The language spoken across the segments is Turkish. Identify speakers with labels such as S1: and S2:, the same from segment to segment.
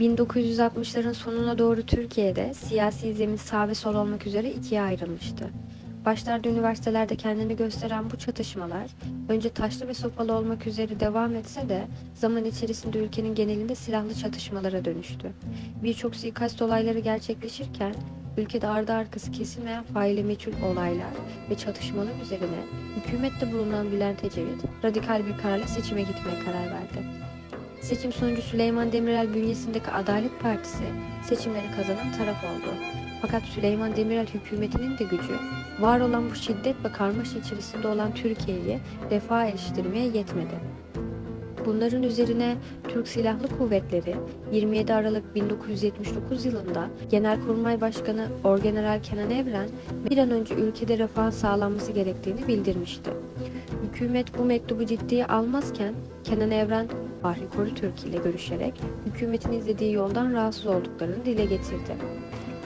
S1: 1960'ların sonuna doğru Türkiye'de siyasi zemin sağ ve sol olmak üzere ikiye ayrılmıştı. Başlarda üniversitelerde kendini gösteren bu çatışmalar önce taşlı ve sopalı olmak üzere devam etse de zaman içerisinde ülkenin genelinde silahlı çatışmalara dönüştü. Birçok suikast olayları gerçekleşirken ülkede ardı arkası kesilmeyen faili meçhul olaylar ve çatışmalar üzerine hükümette bulunan Bülent Ecevit radikal bir kararla seçime gitmeye karar verdi. Seçim sonucu Süleyman Demirel bünyesindeki Adalet Partisi seçimleri kazanan taraf oldu. Fakat Süleyman Demirel hükümetinin de gücü var olan bu şiddet ve karmaşa içerisinde olan Türkiye'yi refah eriştirmeye yetmedi. Bunların üzerine Türk Silahlı Kuvvetleri 27 Aralık 1979 yılında Genelkurmay Başkanı Orgeneral Kenan Evren bir an önce ülkede refahın sağlanması gerektiğini bildirmişti. Hükümet bu mektubu ciddiye almazken Kenan Evren Fahri Korutürk ile görüşerek hükümetin izlediği yoldan rahatsız olduklarını dile getirdi.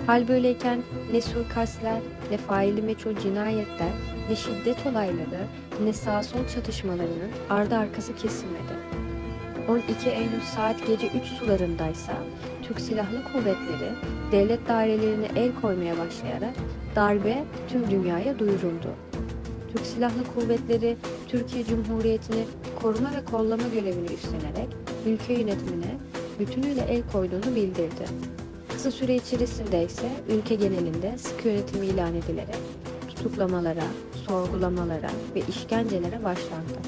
S1: Hal böyleyken ne suikastler, ne faili meçhul cinayetler, ne şiddet olayları, ne sağ sol çatışmalarının ardı arkası kesilmedi. 12 Eylül saat gece 3 sularındaysa Türk Silahlı Kuvvetleri devlet dairelerine el koymaya başlayarak darbe tüm dünyaya duyuruldu. Türk Silahlı Kuvvetleri Türkiye Cumhuriyeti'ni koruma ve kollama görevini üstlenerek ülke yönetimine bütünüyle el koyduğunu bildirdi. Kısa süre içerisinde ise ülke genelinde sıkı yönetim ilan edilerek tutuklamalara, sorgulamalara ve işkencelere başlandı.